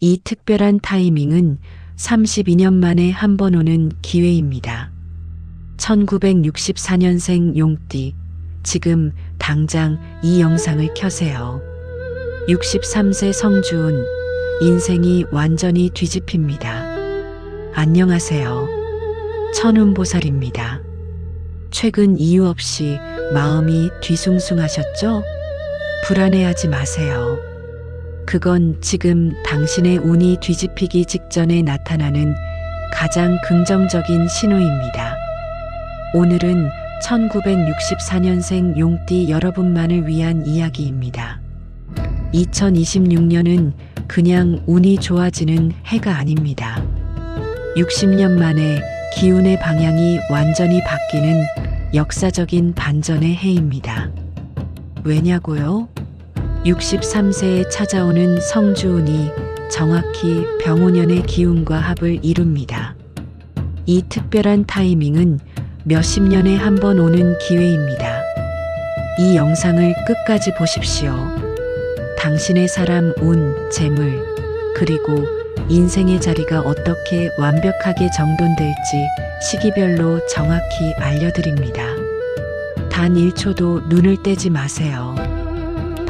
이 특별한 타이밍은 32년 만에 한 번 오는 기회입니다. 1964년생 용띠, 지금 당장 이 영상을 켜세요. 63세 성주운, 인생이 완전히 뒤집힙니다. 안녕하세요. 천운보살입니다. 최근 이유 없이 마음이 뒤숭숭하셨죠? 불안해하지 마세요. 그건 지금 당신의 운이 뒤집히기 직전에 나타나는 가장 긍정적인 신호입니다. 오늘은 1964년생 용띠 여러분만을 위한 이야기입니다. 2026년은 그냥 운이 좋아지는 해가 아닙니다. 60년 만에 기운의 방향이 완전히 바뀌는 역사적인 반전의 해입니다. 왜냐고요? 63세에 찾아오는 성주운이 정확히 병오년의 기운과 합을 이룹니다. 이 특별한 타이밍은 몇십 년에 한 번 오는 기회입니다. 이 영상을 끝까지 보십시오. 당신의 사람 운, 재물, 그리고 인생의 자리가 어떻게 완벽하게 정돈될지 시기별로 정확히 알려드립니다. 단 1초도 눈을 떼지 마세요.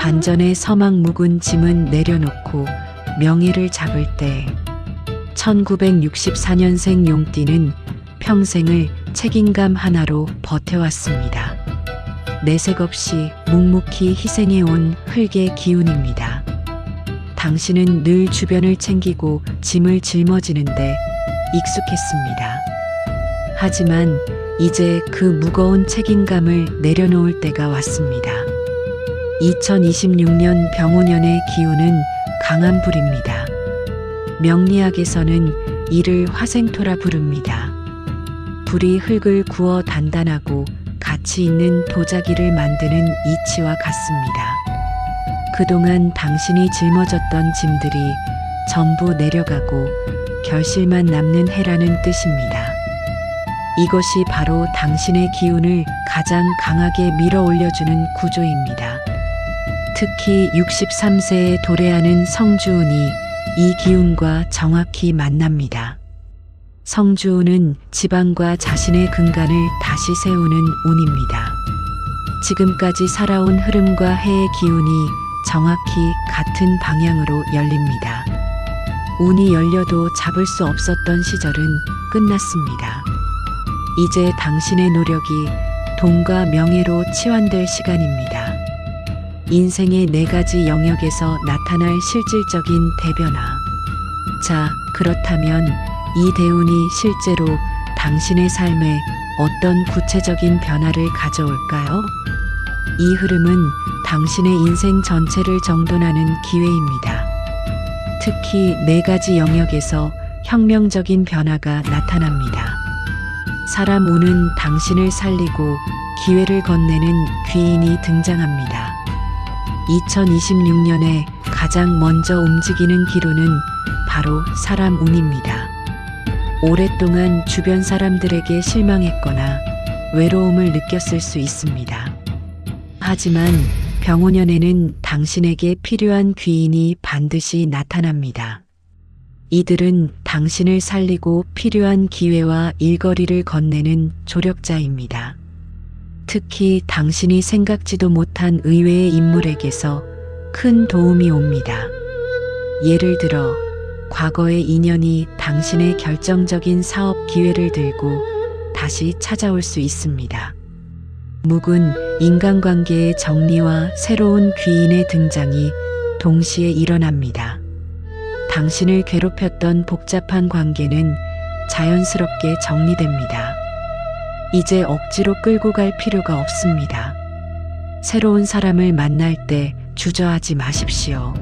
반전의 서막 묵은 짐은 내려놓고 명예를 잡을 때 1964년생 용띠는 평생을 책임감 하나로 버텨왔습니다. 내색 없이 묵묵히 희생해온 흙의 기운입니다. 당신은 늘 주변을 챙기고 짐을 짊어지는데 익숙했습니다. 하지만 이제 그 무거운 책임감을 내려놓을 때가 왔습니다. 2026년 병오년의 기운은 강한 불입니다. 명리학에서는 이를 화생토라 부릅니다. 불이 흙을 구워 단단하고 가치 있는 도자기를 만드는 이치와 같습니다. 그동안 당신이 짊어졌던 짐들이 전부 내려가고 결실만 남는 해라는 뜻입니다. 이것이 바로 당신의 기운을 가장 강하게 밀어 올려주는 구조입니다. 특히 63세에 도래하는 성주운이 이 기운과 정확히 만납니다. 성주운은 지방과 자신의 근간을 다시 세우는 운입니다. 지금까지 살아온 흐름과 해의 기운이 정확히 같은 방향으로 열립니다. 운이 열려도 잡을 수 없었던 시절은 끝났습니다. 이제 당신의 노력이 돈과 명예로 치환될 시간입니다. 인생의 네 가지 영역에서 나타날 실질적인 대변화. 자, 그렇다면 이 대운이 실제로 당신의 삶에 어떤 구체적인 변화를 가져올까요? 이 흐름은 당신의 인생 전체를 정돈하는 기회입니다. 특히 네 가지 영역에서 혁명적인 변화가 나타납니다. 사람 운은 당신을 살리고 기회를 건네는 귀인이 등장합니다. 2026년에 가장 먼저 움직이는 기로는 바로 사람 운입니다. 오랫동안 주변 사람들에게 실망했거나 외로움을 느꼈을 수 있습니다. 하지만 병오년에는 당신에게 필요한 귀인이 반드시 나타납니다. 이들은 당신을 살리고 필요한 기회와 일거리를 건네는 조력자입니다. 특히 당신이 생각지도 못한 의외의 인물에게서 큰 도움이 옵니다. 예를 들어, 과거의 인연이 당신의 결정적인 사업 기회를 들고 다시 찾아올 수 있습니다. 묵은 인간관계의 정리와 새로운 귀인의 등장이 동시에 일어납니다. 당신을 괴롭혔던 복잡한 관계는 자연스럽게 정리됩니다. 이제 억지로 끌고 갈 필요가 없습니다. 새로운 사람을 만날 때 주저하지 마십시오.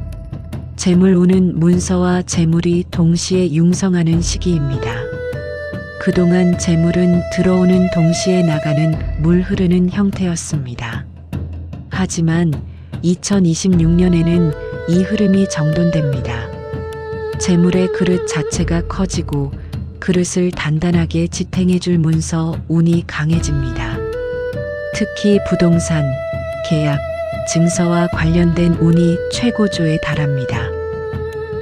재물 운은 문서와 재물이 동시에 융성하는 시기입니다. 그동안 재물은 들어오는 동시에 나가는 물 흐르는 형태였습니다. 하지만 2026년에는 이 흐름이 정돈됩니다. 재물의 그릇 자체가 커지고 그릇을 단단하게 지탱해 줄 문서 운이 강해집니다. 특히 부동산, 계약, 증서와 관련된 운이 최고조에 달합니다.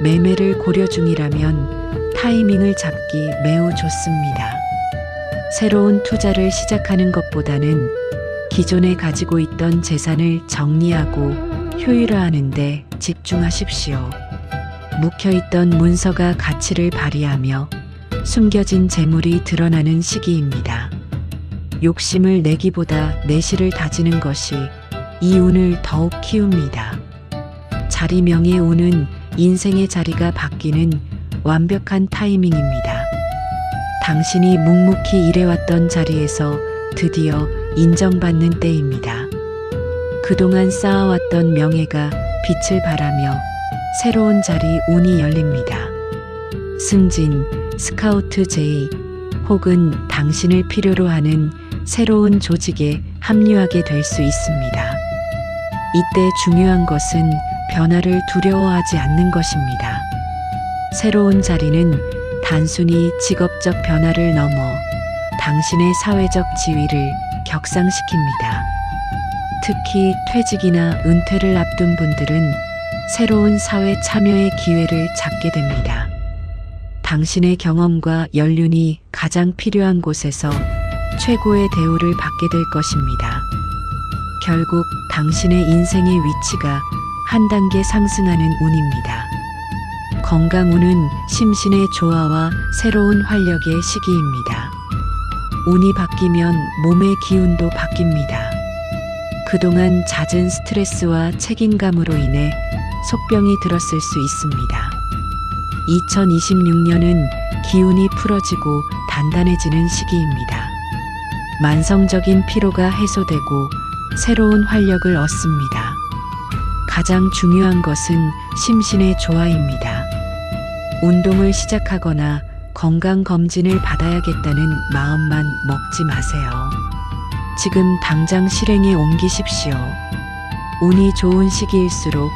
매매를 고려 중이라면 타이밍을 잡기 매우 좋습니다. 새로운 투자를 시작하는 것보다는 기존에 가지고 있던 재산을 정리하고 효율화하는데 집중하십시오. 묵혀있던 문서가 가치를 발휘하며 숨겨진 재물이 드러나는 시기입니다. 욕심을 내기보다 내실을 다지는 것이 이 운을 더욱 키웁니다. 자리 명의 운은 인생의 자리가 바뀌는 완벽한 타이밍입니다. 당신이 묵묵히 일해왔던 자리에서 드디어 인정받는 때입니다. 그동안 쌓아왔던 명예가 빛을 발하며 새로운 자리 운이 열립니다. 승진, 스카우트 제의 혹은 당신을 필요로 하는 새로운 조직에 합류하게 될 수 있습니다. 이때 중요한 것은 변화를 두려워하지 않는 것입니다. 새로운 자리는 단순히 직업적 변화를 넘어 당신의 사회적 지위를 격상시킵니다. 특히 퇴직이나 은퇴를 앞둔 분들은 새로운 사회 참여의 기회를 잡게 됩니다. 당신의 경험과 연륜이 가장 필요한 곳에서 최고의 대우를 받게 될 것입니다. 결국 당신의 인생의 위치가 한 단계 상승하는 운입니다. 건강운은 심신의 조화와 새로운 활력의 시기입니다. 운이 바뀌면 몸의 기운도 바뀝니다. 그동안 잦은 스트레스와 책임감으로 인해 속병이 들었을 수 있습니다. 2026년은 기운이 풀어지고 단단해지는 시기입니다. 만성적인 피로가 해소되고 새로운 활력을 얻습니다. 가장 중요한 것은 심신의 조화입니다. 운동을 시작하거나 건강검진을 받아야겠다는 마음만 먹지 마세요. 지금 당장 실행에 옮기십시오. 운이 좋은 시기일수록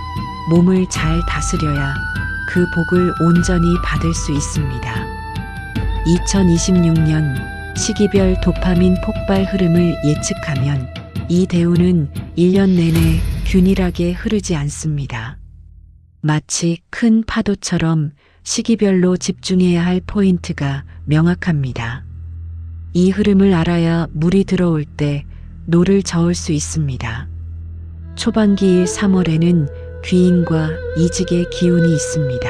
몸을 잘 다스려야 그 복을 온전히 받을 수 있습니다. 2026년 시기별 도파민 폭발 흐름을 예측하면 이 대우는 1년 내내 균일하게 흐르지 않습니다. 마치 큰 파도처럼 시기별로 집중해야 할 포인트가 명확합니다. 이 흐름을 알아야 물이 들어올 때 노를 저을 수 있습니다. 초반기일 3월에는 귀인과 이직의 기운이 있습니다.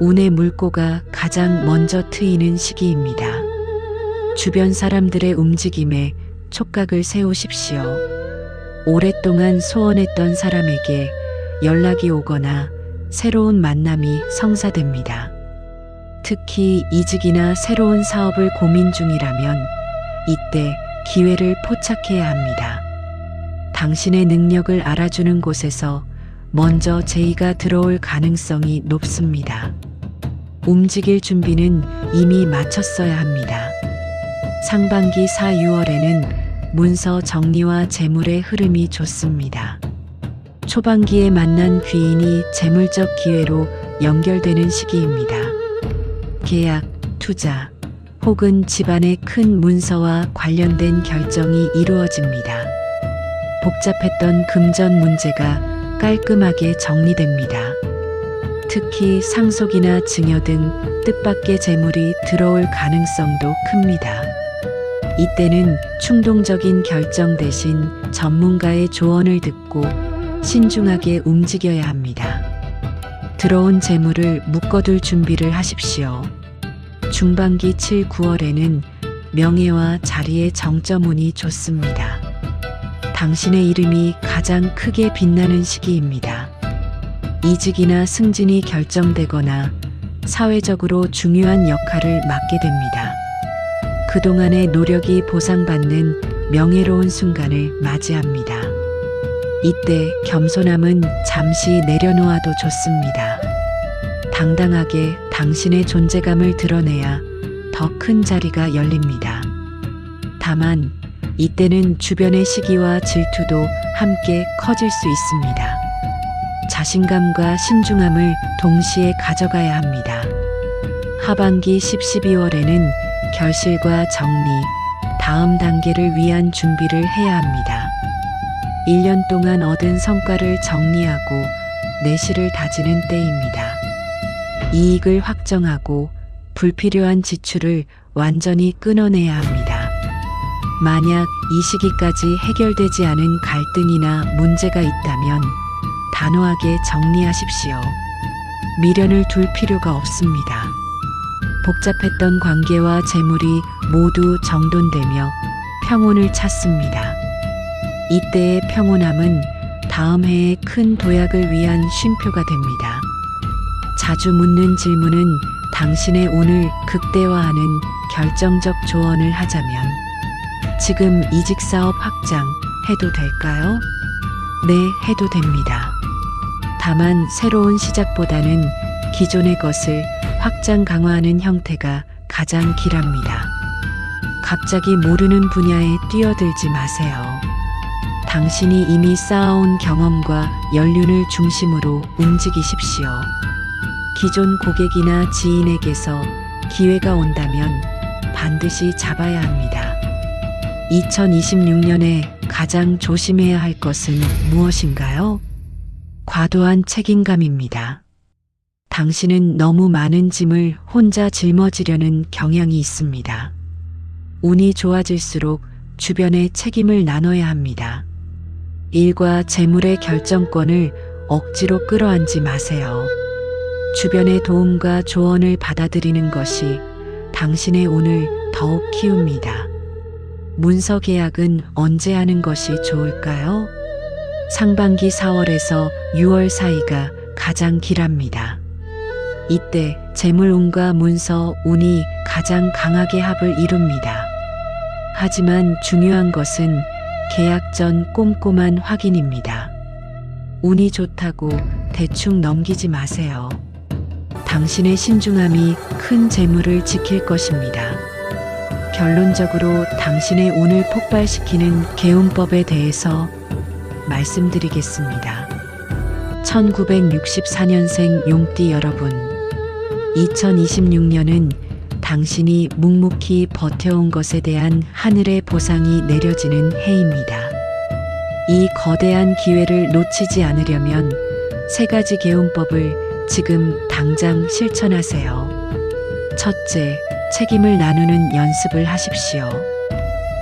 운의 물꼬가 가장 먼저 트이는 시기입니다. 주변 사람들의 움직임에 촉각을 세우십시오. 오랫동안 소원했던 사람에게 연락이 오거나 새로운 만남이 성사됩니다. 특히 이직이나 새로운 사업을 고민 중이라면 이때 기회를 포착해야 합니다. 당신의 능력을 알아주는 곳에서 먼저 제의가 들어올 가능성이 높습니다. 움직일 준비는 이미 마쳤어야 합니다. 상반기 4, 6월에는 문서 정리와 재물의 흐름이 좋습니다. 초반기에 만난 귀인이 재물적 기회로 연결되는 시기입니다. 계약, 투자, 혹은 집안의 큰 문서와 관련된 결정이 이루어집니다. 복잡했던 금전 문제가 깔끔하게 정리됩니다. 특히 상속이나 증여 등 뜻밖의 재물이 들어올 가능성도 큽니다. 이때는 충동적인 결정 대신 전문가의 조언을 듣고 신중하게 움직여야 합니다. 들어온 재물을 묶어둘 준비를 하십시오. 중반기 7, 9월에는 명예와 자리의 정점운이 좋습니다. 당신의 이름이 가장 크게 빛나는 시기입니다. 이직이나 승진이 결정되거나 사회적으로 중요한 역할을 맡게 됩니다. 그동안의 노력이 보상받는 명예로운 순간을 맞이합니다. 이때 겸손함은 잠시 내려놓아도 좋습니다. 당당하게 당신의 존재감을 드러내야 더 큰 자리가 열립니다. 다만 이때는 주변의 시기와 질투도 함께 커질 수 있습니다. 자신감과 신중함을 동시에 가져가야 합니다. 하반기 10, 12월에는 결실과 정리, 다음 단계를 위한 준비를 해야 합니다. 1년 동안 얻은 성과를 정리하고 내실을 다지는 때입니다. 이익을 확정하고 불필요한 지출을 완전히 끊어내야 합니다. 만약 이 시기까지 해결되지 않은 갈등이나 문제가 있다면 단호하게 정리하십시오. 미련을 둘 필요가 없습니다. 복잡했던 관계와 재물이 모두 정돈되며 평온을 찾습니다. 이때의 평온함은 다음 해의 큰 도약을 위한 쉼표가 됩니다. 자주 묻는 질문은 당신의 오늘 극대화하는 결정적 조언을 하자면 지금 이직 사업 확장 해도 될까요? 네, 해도 됩니다. 다만 새로운 시작보다는 기존의 것을 확장 강화하는 형태가 가장 길합니다. 갑자기 모르는 분야에 뛰어들지 마세요. 당신이 이미 쌓아온 경험과 연륜을 중심으로 움직이십시오. 기존 고객이나 지인에게서 기회가 온다면 반드시 잡아야 합니다. 2026년에 가장 조심해야 할 것은 무엇인가요? 과도한 책임감입니다. 당신은 너무 많은 짐을 혼자 짊어지려는 경향이 있습니다. 운이 좋아질수록 주변에 책임을 나눠야 합니다. 일과 재물의 결정권을 억지로 끌어안지 마세요. 주변의 도움과 조언을 받아들이는 것이 당신의 운을 더욱 키웁니다. 문서 계약은 언제 하는 것이 좋을까요? 상반기 4월에서 6월 사이가 가장 길합니다. 이때 재물운과 문서 운이 가장 강하게 합을 이룹니다. 하지만 중요한 것은 계약 전 꼼꼼한 확인입니다. 운이 좋다고 대충 넘기지 마세요. 당신의 신중함이 큰 재물을 지킬 것입니다. 결론적으로 당신의 운을 폭발시키는 개운법에 대해서 말씀드리겠습니다. 1964년생 용띠 여러분, 2026년은 당신이 묵묵히 버텨온 것에 대한 하늘의 보상이 내려지는 해입니다. 이 거대한 기회를 놓치지 않으려면 세 가지 개운법을 지금 당장 실천하세요. 첫째, 책임을 나누는 연습을 하십시오.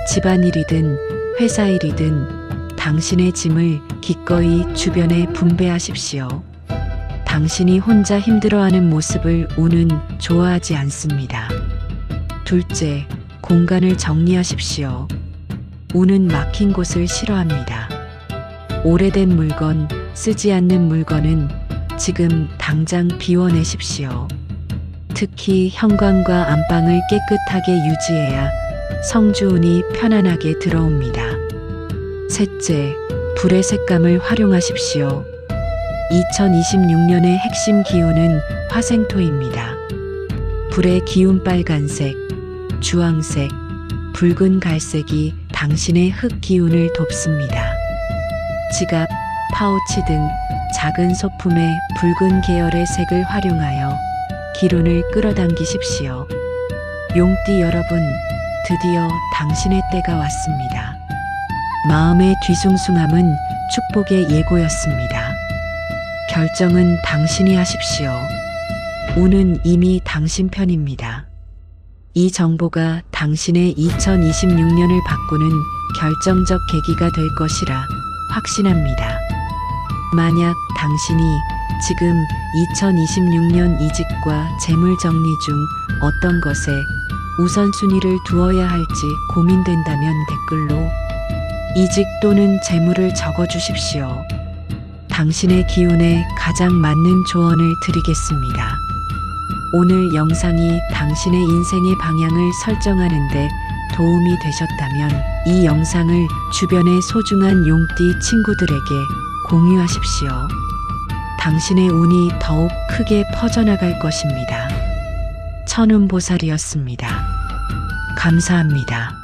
집안일이든 회사일이든 당신의 짐을 기꺼이 주변에 분배하십시오. 당신이 혼자 힘들어하는 모습을 우는 좋아하지 않습니다. 둘째, 공간을 정리하십시오. 우는 막힌 곳을 싫어합니다. 오래된 물건, 쓰지 않는 물건은 지금 당장 비워내십시오. 특히 현관과 안방을 깨끗하게 유지해야 성주운이 편안하게 들어옵니다. 셋째, 불의 색감을 활용하십시오. 2026년의 핵심 기운은 화생토입니다. 불의 기운 빨간색, 주황색, 붉은 갈색이 당신의 흙 기운을 돕습니다. 지갑, 파우치 등 작은 소품에 붉은 계열의 색을 활용하여 기운을 끌어당기십시오. 용띠 여러분, 드디어 당신의 때가 왔습니다. 마음의 뒤숭숭함은 축복의 예고였습니다. 결정은 당신이 하십시오. 운은 이미 당신 편입니다. 이 정보가 당신의 2026년을 바꾸는 결정적 계기가 될 것이라 확신합니다. 만약 당신이 지금 2026년 이직과 재물 정리 중 어떤 것에 우선순위를 두어야 할지 고민된다면 댓글로 이직 또는 재물을 적어 주십시오. 당신의 기운에 가장 맞는 조언을 드리겠습니다. 오늘 영상이 당신의 인생의 방향을 설정하는데 도움이 되셨다면 이 영상을 주변의 소중한 용띠 친구들에게 공유하십시오. 당신의 운이 더욱 크게 퍼져나갈 것입니다. 천운보살이었습니다. 감사합니다.